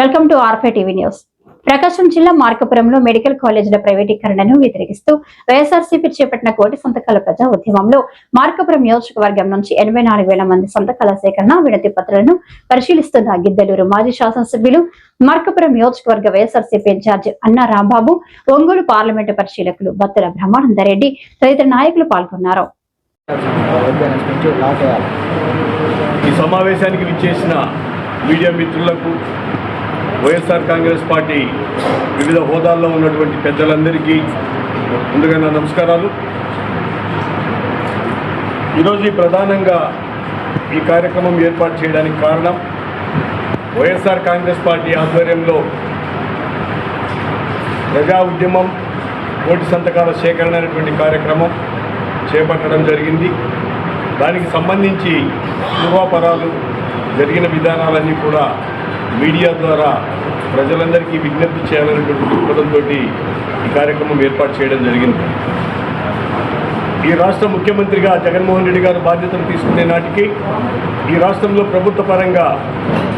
Welcome to ఆర్ఫై TV news. Prakasam జిల్లా మార్కపురంలో మెడికల్ కాలేజీల ప్రైవేటీకరణను వ్యతిరేకిస్తూ వైఎస్ఆర్సీపీ చేపట్టిన కోటి సంతకాల ప్రజా ఉద్యమంలో మార్కపురం నియోజకవర్గం నుంచి ఎనభై నాలుగు వేల మంది సంతకాల సేకరణ వినతి పత్రాలను పరిశీలిస్తున్న గిద్దలూరు మాజీ శాసనసభ్యులు మార్కపురం నియోజకవర్గ వైఎస్ఆర్సీపీ ఇన్ఛార్జ్ అన్నా రాంబాబు ఒంగోలు పార్లమెంటు పరిశీలకులు బత్తుల బ్రహ్మానందరెడ్డి తదితర నాయకులు పాల్గొన్నారు. ఈ సమావేశానికి విచ్చేసిన మీడియా మిత్రులకు వైఎస్ఆర్ కాంగ్రెస్ పార్టీ వివిధ హోదాల్లో ఉన్నటువంటి పెద్దలందరికీ ముందుగా నా నమస్కారాలు. ఈరోజు ప్రధానంగా ఈ కార్యక్రమం ఏర్పాటు చేయడానికి కారణం వైఎస్ఆర్ కాంగ్రెస్ పార్టీ ఆధ్వర్యంలో ప్రజా ఉద్యమం కోటి సంతకాల సేకరణ అనేటువంటి కార్యక్రమం చేపట్టడం జరిగింది. దానికి సంబంధించి పూర్వాపరాలు జరిగిన విధానాలన్నీ కూడా మీడియా ద్వారా ప్రజలందరికీ విజ్ఞప్తి చేయాలనేటువంటి దృక్పథంతో ఈ కార్యక్రమం ఏర్పాటు చేయడం జరిగింది. ఈ రాష్ట్ర ముఖ్యమంత్రిగా జగన్మోహన్ రెడ్డి గారు బాధ్యతలు తీసుకునే నాటికి ఈ రాష్ట్రంలో ప్రభుత్వ పరంగా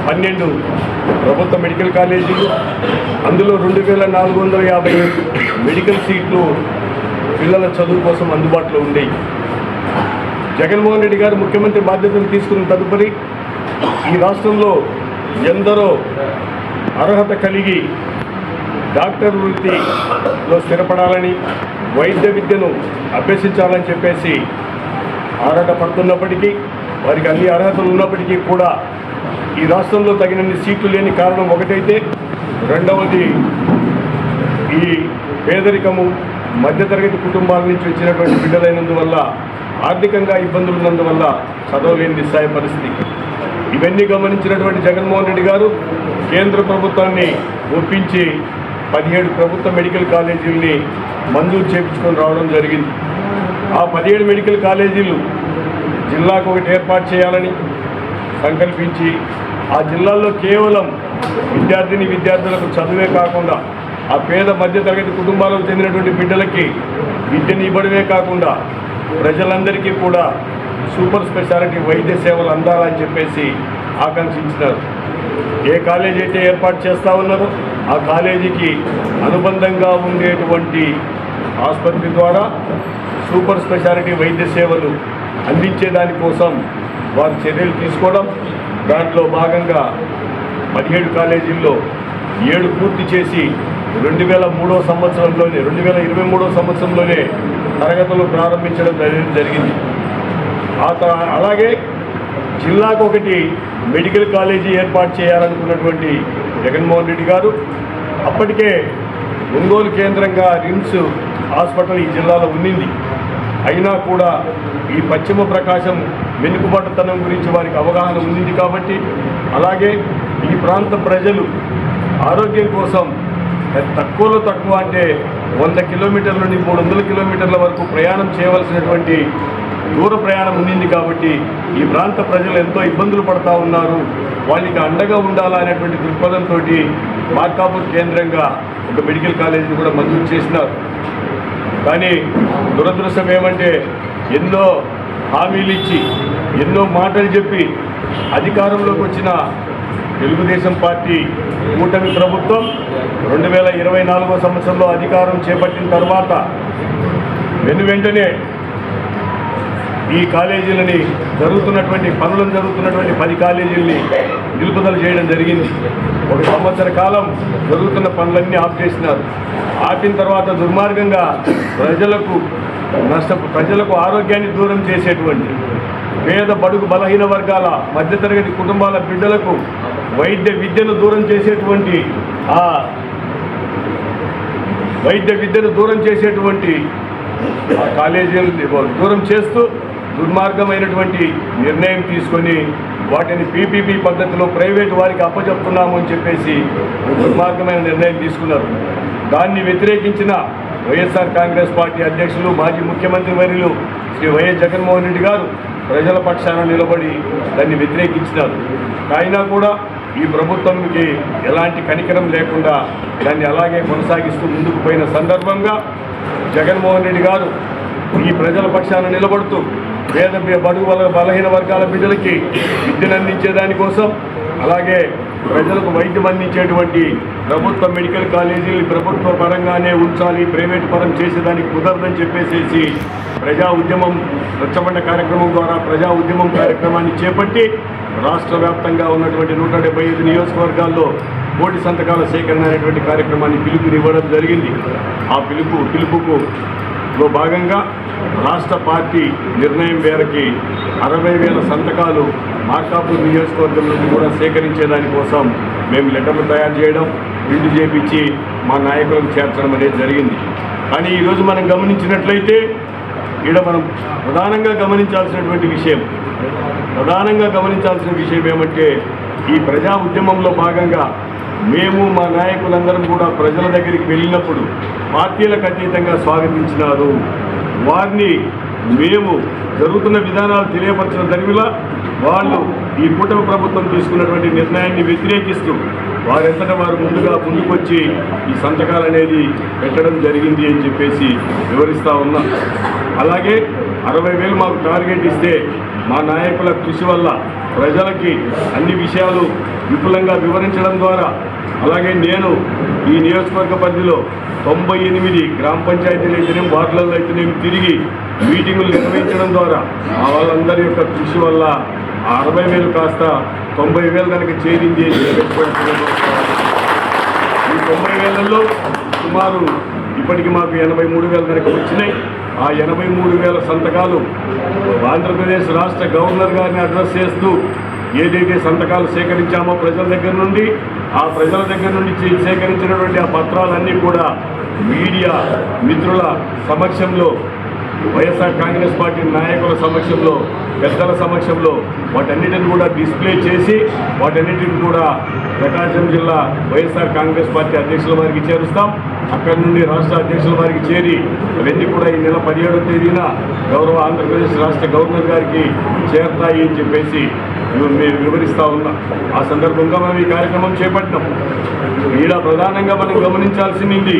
పన్నెండు ప్రభుత్వ మెడికల్ కాలేజీలు అందులో రెండు వేల నాలుగు వందల యాభై మెడికల్ సీట్లు పిల్లల చదువు కోసం అందుబాటులో ఉండేవి జగన్మోహన్ రెడ్డి గారు ముఖ్యమంత్రి బాధ్యతలు తీసుకున్న తదుపరి ఈ రాష్ట్రంలో ఎందరో అర్హత కలిగి డాక్టర్ వృత్తిలో స్థిరపడాలని వైద్య విద్యను అభ్యసించాలని చెప్పేసి ఆరాటపడుతున్నప్పటికీ వారికి అన్ని అర్హతలు ఉన్నప్పటికీ కూడా ఈ రాష్ట్రంలో తగినన్ని సీట్లు లేని కారణం ఒకటైతే రెండవది ఈ పేదరికము మధ్యతరగతి కుటుంబాల నుంచి వచ్చినటువంటి బిడ్డలైనందువల్ల ఆర్థికంగా ఇబ్బందులు ఉన్నందువల్ల చదవలేని నిస్సాయ పరిస్థితి. ఇవన్నీ గమనించినటువంటి జగన్మోహన్ రెడ్డి గారు కేంద్ర ప్రభుత్వాన్ని ఒప్పించి పదిహేడు ప్రభుత్వ మెడికల్ కాలేజీల్ని మంజూరు చేయించుకొని రావడం జరిగింది. ఆ పదిహేడు మెడికల్ కాలేజీలు జిల్లాకు ఒకటి ఏర్పాటు చేయాలని సంకల్పించి ఆ జిల్లాల్లో కేవలం విద్యార్థిని విద్యార్థులకు చదువే కాకుండా ఆ పేద మధ్యతరగతి కుటుంబాలకు చెందినటువంటి బిడ్డలకి విద్యను ఇవ్వడమే కాకుండా ప్రజలందరికీ కూడా సూపర్ స్పెషాలిటీ వైద్య సేవలు అందాలని చెప్పేసి ఆకాంక్షించినారు. ఏ కాలేజీ అయితే ఏర్పాటు చేస్తూ ఉన్నారో ఆ కాలేజీకి అనుబంధంగా ఉండేటువంటి ఆసుపత్రి ద్వారా సూపర్ స్పెషాలిటీ వైద్య సేవలు అందించే దానికోసం వారు చర్యలు తీసుకోవడం దాంట్లో భాగంగా పదిహేడు కాలేజీల్లో ఏడు పూర్తి చేసి రెండు వేల మూడో సంవత్సరంలోనే రెండు వేల ఇరవై మూడో సంవత్సరంలోనే తరగతులు ప్రారంభించడం జరిగింది. అలాగే జిల్లాకు ఒకటి మెడికల్ కాలేజీ ఏర్పాటు చేయాలనుకున్నటువంటి జగన్మోహన్ రెడ్డి గారు అప్పటికే ఒంగోలు కేంద్రంగా రిమ్స్ హాస్పిటల్ ఈ జిల్లాలో ఉండింది అయినా కూడా ఈ పశ్చిమ ప్రకాశం వెనుకబాటుతనం గురించి వారికి అవగాహన ఉంది కాబట్టి అలాగే ఈ ప్రాంత ప్రజలు ఆరోగ్యం కోసం తక్కువలో తక్కువ అంటే వంద కిలోమీటర్ల నుండి మూడు వందల కిలోమీటర్ల వరకు ప్రయాణం చేయవలసినటువంటి దూర ప్రయాణం ఉండింది కాబట్టి ఈ ప్రాంత ప్రజలు ఎంతో ఇబ్బందులు పడతా ఉన్నారు. వాళ్ళకి అండగా ఉండాలా అనేటువంటి దృక్పథంతో మార్కాపూర్ కేంద్రంగా ఒక మెడికల్ కాలేజీని కూడా మంజూరు చేసినారు. కానీ దురదృష్టం ఏమంటే ఎన్నో హామీలు ఇచ్చి ఎన్నో మాటలు చెప్పి అధికారంలోకి వచ్చిన తెలుగుదేశం పార్టీ కూటమి ప్రభుత్వం రెండు వేల ఇరవై నాలుగో సంవత్సరంలో అధికారం చేపట్టిన తర్వాత వెను వెంటనే ఈ కాలేజీలని జరుగుతున్నటువంటి పనులు జరుగుతున్నటువంటి పది కాలేజీల్ని నిలుపుదల చేయడం జరిగింది. ఒక సంవత్సర కాలం జరుగుతున్న పనులన్నీ ఆఫ్ చేసినారు ఆపిన తర్వాత దుర్మార్గంగా ప్రజలకు నష్ట ప్రజలకు ఆరోగ్యాన్ని దూరం చేసేటువంటి పేద బడుగు బలహీన వర్గాల మధ్యతరగతి కుటుంబాల బిడ్డలకు వైద్య విద్యను దూరం చేసేటువంటి ఆ వైద్య విద్యను దూరం చేసేటువంటి కాలేజీలు దూరం చేస్తూ దుర్మార్గమైనటువంటి నిర్ణయం తీసుకొని వాటిని పీపీపీ పద్ధతిలో ప్రైవేటు వారికి అప్పచెప్తున్నాము అని చెప్పేసి దుర్మార్గమైన నిర్ణయం తీసుకున్నారు. దాన్ని వ్యతిరేకించిన వైఎస్ఆర్ కాంగ్రెస్ పార్టీ అధ్యక్షులు మాజీ ముఖ్యమంత్రి వర్యులు శ్రీ వైఎస్ జగన్మోహన్ రెడ్డి గారు ప్రజల పక్షాన నిలబడి దాన్ని వ్యతిరేకించినారు. అయినా కూడా ఈ ప్రభుత్వంకి ఎలాంటి కనికరం లేకుండా దాన్ని అలాగే కొనసాగిస్తూ ముందుకు పోయిన సందర్భంగా జగన్మోహన్ రెడ్డి గారు ఈ ప్రజల పక్షాన నిలబడుతూ పేద బడుగు బల బలహీన వర్గాల బిడ్డలకి విద్యను అందించేదానికోసం అలాగే ప్రజలకు వైద్యం అందించేటువంటి ప్రభుత్వ మెడికల్ కాలేజీలు ప్రభుత్వ పరంగానే ఉంచాలి ప్రైవేట్ పరం చేసేదానికి కుదరదని చెప్పేసేసి ప్రజా ఉద్యమం స్వచ్ఛబండ కార్యక్రమం ద్వారా ప్రజా ఉద్యమం కార్యక్రమాన్ని చేపట్టి రాష్ట్ర వ్యాప్తంగా ఉన్నటువంటి నూట డెబ్బై ఐదు నియోజకవర్గాల్లో కోటి సంతకాల సేకరణ అనేటువంటి కార్యక్రమాన్ని పిలుపునివ్వడం జరిగింది. ఆ పిలుపు పిలుపుకు లో భాగంగా రాష్ట్ర పార్టీ నిర్ణయం మేరకి అరవై వేల సంతకాలు మార్కాపూర్ నియోజకవర్గం నుంచి కూడా సేకరించే దానికోసం మేము లెటర్లు తయారు చేయడం ప్రింట్ చేపించి మా నాయకులకు చేర్చడం అనేది జరిగింది. కానీ ఈరోజు మనం గమనించినట్లయితే ఈడ మనం ప్రధానంగా గమనించాల్సినటువంటి విషయం ప్రధానంగా గమనించాల్సిన విషయం ఏమంటే ఈ ప్రజా ఉద్యమంలో భాగంగా మేము మా నాయకులందరం కూడా ప్రజల దగ్గరికి వెళ్ళినప్పుడు పార్టీలకు అతీతంగా స్వాగతించినారు. వారిని మేము జరుగుతున్న విధానాలు తెలియపరచిన దరిమిలా వాళ్ళు ఈ కూటమి ప్రభుత్వం తీసుకున్నటువంటి నిర్ణయాన్ని వ్యతిరేకిస్తూ వారెంతట వారు ముందుగా ముందుకొచ్చి ఈ సంతకాలు అనేది పెట్టడం జరిగింది అని చెప్పేసి వివరిస్తూ ఉన్నా. అలాగే అరవై వేలు మాకు టార్గెట్ ఇస్తే మా నాయకుల కృషి వల్ల ప్రజలకి అన్ని విషయాలు విపులంగా వివరించడం ద్వారా అలాగే నేను ఈ నియోజకవర్గ పరిధిలో తొంభై ఎనిమిది గ్రామ పంచాయతీలు అయితేనేమి వార్డులలో అయితేనేమి తిరిగి మీటింగులు నిర్వహించడం ద్వారా మా వాళ్ళందరి యొక్క కృషి వల్ల ఆ అరవై వేలు కాస్త తొంభై వేలు కనుక చేరింది ఈ తొంభై వేలలో సుమారు ఇప్పటికి మాకు ఎనభై మూడు వేల కనుక వచ్చినాయి. ఆ ఎనభై మూడు వేల సంతకాలు ఆంధ్రప్రదేశ్ రాష్ట్ర గవర్నర్ గారిని అడ్రస్ చేస్తూ ఏదైతే సంతకాలు సేకరించామో ప్రజల దగ్గర నుండి ఆ ప్రజల దగ్గర నుండి సేకరించినటువంటి ఆ పత్రాలన్నీ కూడా మీడియా మిత్రుల సమక్షంలో వైఎస్ఆర్ కాంగ్రెస్ పార్టీ నాయకుల సమక్షంలో పెద్దల సమక్షంలో వాటన్నిటిని కూడా డిస్ప్లే చేసి వాటన్నిటిని కూడా ప్రకాశం జిల్లా వైఎస్ఆర్ కాంగ్రెస్ పార్టీ అధ్యక్షుల వారికి చేరుస్తాం. అక్కడి నుండి రాష్ట్ర అధ్యక్షుల వారికి చేరి అవన్నీ కూడా ఈ నెల పదిహేడో తేదీన గౌరవ ఆంధ్రప్రదేశ్ రాష్ట్ర గవర్నర్ గారికి చేరతాయి అని చెప్పేసి మేము వివరిస్తూ వివరిస్తా ఉన్నాం. ఆ సందర్భంగా మనం ఈ కార్యక్రమం చేపట్టినాం. ఈడ ప్రధానంగా మనం గమనించాల్సింది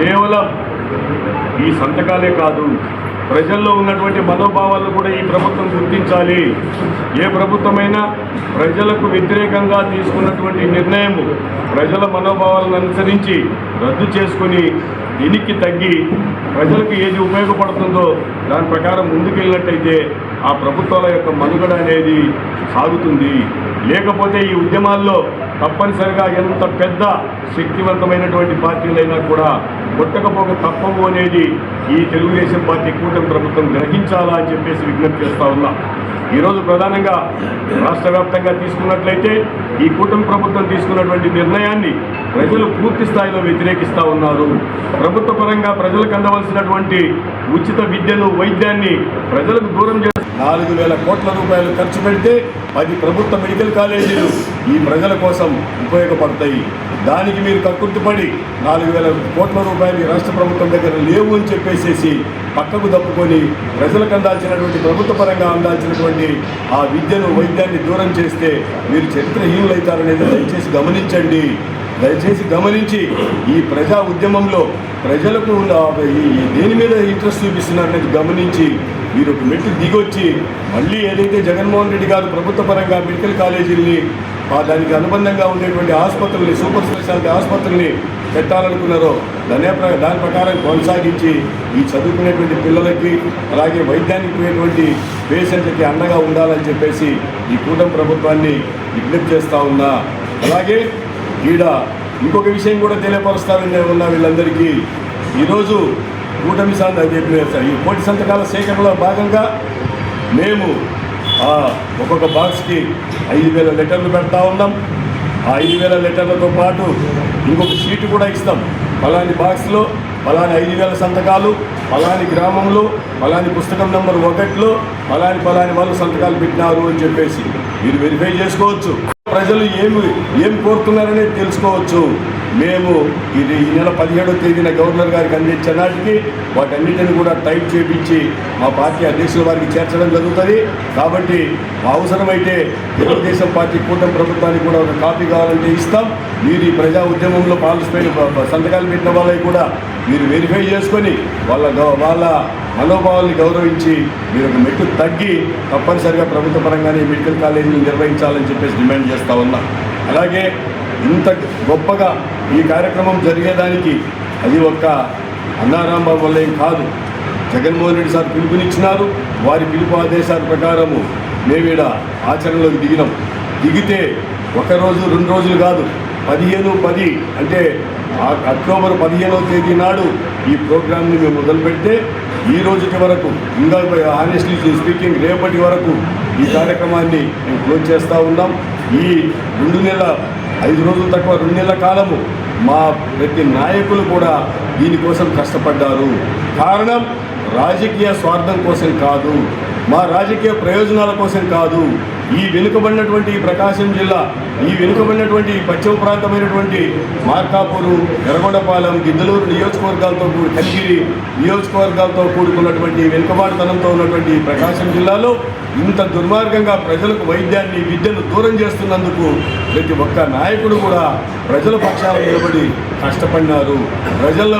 కేవలం ఈ సంతకాలే కాదు ప్రజల్లో ఉన్నటువంటి మనోభావాలను కూడా ఈ ప్రభుత్వం గుర్తించాలి. ఏ ప్రభుత్వమైనా ప్రజలకు వ్యతిరేకంగా తీసుకున్నటువంటి నిర్ణయము ప్రజల మనోభావాలను అనుసరించి రద్దు చేసుకొని దీనికి తగ్గి ప్రజలకు ఏది ఉపయోగపడుతుందో దాని ప్రకారం ముందుకెళ్ళినట్టయితే ఆ ప్రభుత్వాల యొక్క మనుగడ అనేది సాగుతుంది. లేకపోతే ఈ ఉద్యమాల్లో తప్పనిసరిగా ఎంత పెద్ద శక్తివంతమైనటువంటి పార్టీలైనా కూడా కొట్టకపోక తప్పము అనేది ఈ తెలుగుదేశం పార్టీ కూటమి ప్రభుత్వం గ్రహించాలా అని చెప్పేసి విజ్ఞప్తి చేస్తా ఉన్నా. ఈరోజు ప్రధానంగా రాష్ట్ర వ్యాప్తంగా తీసుకున్నట్లయితే ఈ కూటమి ప్రభుత్వం తీసుకున్నటువంటి నిర్ణయాన్ని ప్రజలు పూర్తి స్థాయిలో వ్యతిరేకిస్తూ ఉన్నారు. ప్రభుత్వ పరంగా ప్రజలకు అందవలసినటువంటి ఉచిత విద్యను వైద్యాన్ని ప్రజలకు దూరం చేసి నాలుగు వేల కోట్ల రూపాయలు ఖర్చు పెడితే పది ప్రభుత్వ మెడికల్ కాలేజీలు. ఈ ప్రజల కోసం ఉపయోగపడతాయి. దానికి మీరు కక్కుర్తిపడి నాలుగు వేల కోట్ల రూపాయలు రాష్ట్ర ప్రభుత్వం దగ్గర లేవు అని చెప్పేసేసి పక్కకు తప్పుకొని ప్రజలకు అందాల్సినటువంటి ప్రభుత్వ పరంగా అందాల్సినటువంటి ఆ విద్యను వైద్యాన్ని దూరం చేస్తే మీరు చరిత్రహీనులైతారనేది దయచేసి గమనించండి. దయచేసి గమనించి ఈ ప్రజా ఉద్యమంలో ప్రజలకు ఉన్న ఈ- దేని మీద ఇంట్రెస్ట్ చూపిస్తున్నారనేది గమనించి మీరు ఒక మెట్టు దిగొచ్చి మళ్ళీ ఏదైతే జగన్మోహన్ రెడ్డి గారు ప్రభుత్వ పరంగా మెడికల్ కాలేజీల్ని దానికి అనుబంధంగా ఉండేటువంటి ఆసుపత్రుల్ని సూపర్ స్పెషాలిటీ ఆసుపత్రుల్ని పెట్టాలనుకున్నారో దాని దాని ప్రకారం కొనసాగించి ఈ చదువుకునేటువంటి పిల్లలకి అలాగే వైద్యానికి పోయేటువంటి పేషెంట్లకి అండగా ఉండాలని చెప్పేసి ఈ కూటమి ప్రభుత్వాన్ని విజ్ఞప్తి చేస్తూ ఉన్నా. అలాగే ఈడ ఇంకొక విషయం కూడా తెలియపరుస్తామని ఉన్నా వీళ్ళందరికీ. ఈరోజు కూటమి సంత ఈ కోటి సంతకాల సేకరణలో భాగంగా మేము ఒక్కొక్క బాక్స్కి ఐదు వేల లెటర్లు పెడతా ఉన్నాం. ఆ ఐదు వేల లెటర్లతో పాటు ఇంకొక షీట్ కూడా ఇస్తాం. ఫలాని బాక్స్లో ఫలాని ఐదు వేల సంతకాలు ఫలాని గ్రామంలో ఫలాని పుస్తకం నెంబర్ ఒకటిలో ఫలాని ఫలాని వాళ్ళు సంతకాలు పెట్టినారు అని చెప్పేసి మీరు వెరిఫై చేసుకోవచ్చు. ప్రజలు ఏమి ఏం కోరుతున్నారనేది తెలుసుకోవచ్చు. మేము ఇది ఈ నెల పదిహేడో తేదీన గవర్నర్ గారికి అందించే నాటికి వాటన్నిటిని కూడా టైప్ చేపించి మా పార్టీ అధ్యక్షుల వారికి చేర్చడం జరుగుతుంది. కాబట్టి అవసరమైతే తెలుగుదేశం పార్టీ కూటమి ప్రభుత్వానికి కూడా ఒక కాపీ కావాలంటే ఇస్తాం. మీరు ఈ ప్రజా ఉద్యమంలో పార్టిసిపేట్ సంతకాలు పెట్టిన వాళ్ళకి కూడా మీరు వెరిఫై చేసుకొని వాళ్ళ వాళ్ళ మనోభావాల్ని గౌరవించి మీరు ఒక మెట్టు తగ్గి తప్పనిసరిగా ప్రభుత్వ పరంగానే మెడికల్ కాలేజీని నిర్వహించాలని చెప్పేసి డిమాండ్ చేస్తా ఉన్నాం. అలాగే ఇంత గొప్పగా ఈ కార్యక్రమం జరిగేదానికి అది ఒక్క అన్నారాంబాబు వల్ల ఏం కాదు. జగన్మోహన్ రెడ్డి సార్ పిలుపునిచ్చినారు. వారి పిలుపు ఆదేశాల ప్రకారము మేమీడ ఆచరణలోకి దిగినాం. దిగితే ఒకరోజు రెండు రోజులు కాదు పదిహేను పది అంటే ఆ అక్టోబర్ పదిహేనవ తేదీ నాడు ఈ ప్రోగ్రామ్ని మేము మొదలు పెడితే ఈ రోజుకి వరకు ఇంకా హానెస్ట్లీ స్పీకింగ్ రేపటి వరకు ఈ కార్యక్రమాన్ని మేము క్లోజ్ చేస్తూ ఉన్నాం. ఈ రెండు నెలల ఐదు రోజులు తక్కువ రెండు నెలల కాలము మా ప్రతి నాయకులు కూడా దీనికోసం కష్టపడ్డారు. కారణం రాజకీయ స్వార్థం కోసం కాదు. మా రాజకీయ ప్రయోజనాల కోసం కాదు. ఈ వెనుకబడినటువంటి ప్రకాశం జిల్లా ఈ వెనుకబడినటువంటి పశ్చిమ ప్రాంతమైనటువంటి మార్కాపూరు ఎర్రగొండపాలెం గిద్దలూరు నియోజకవర్గాలతో కూడి కలిగిరి నియోజకవర్గాలతో కూడుకున్నటువంటి వెనుకబాటుతనంతో ఉన్నటువంటి ప్రకాశం జిల్లాలో ఇంత దుర్మార్గంగా ప్రజలకు వైద్యాన్ని విద్యను దూరం చేస్తున్నందుకు ప్రతి ఒక్క నాయకుడు కూడా ప్రజల పక్షాన నిలబడి కష్టపడినారు. ప్రజల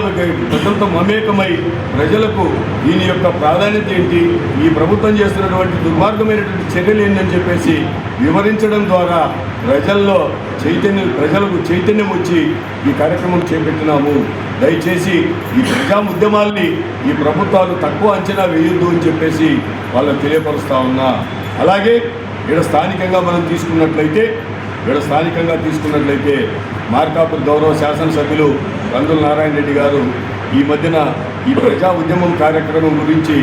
ప్రజలతో మమేకమై ప్రజలకు దీని యొక్క ప్రాధాన్యత ఏంటి? ఈ ప్రభుత్వం చేస్తున్నటువంటి దుర్మార్గమైనటువంటి చర్యలు ఏంటని చెప్పేసి వివరించడం ద్వారా ప్రజల్లో చైతన్యం ప్రజలకు చైతన్యం వచ్చి ఈ కార్యక్రమం చేపట్టినాము. దయచేసి ఈ ప్రజా ఉద్యమాల్ని ఈ ప్రభుత్వాలు తక్కువ అంచనా వేయొద్దు అని చెప్పేసి వాళ్ళకి తెలియపరుస్తా ఉన్నా. అలాగే ఇక్కడ స్థానికంగా మనం తీసుకున్నట్లయితే ఇక్కడ స్థానికంగా తీసుకున్నట్లయితే మార్కాపూర్ గౌరవ శాసనసభ్యులు కందుల నారాయణ రెడ్డి గారు ఈ మధ్యన ఈ ప్రజా ఉద్యమం కార్యక్రమం గురించి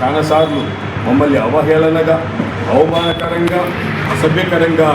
చాలాసార్లు మమ్మల్ని అవహేళనగా అవమానకరంగా అసభ్యకరంగా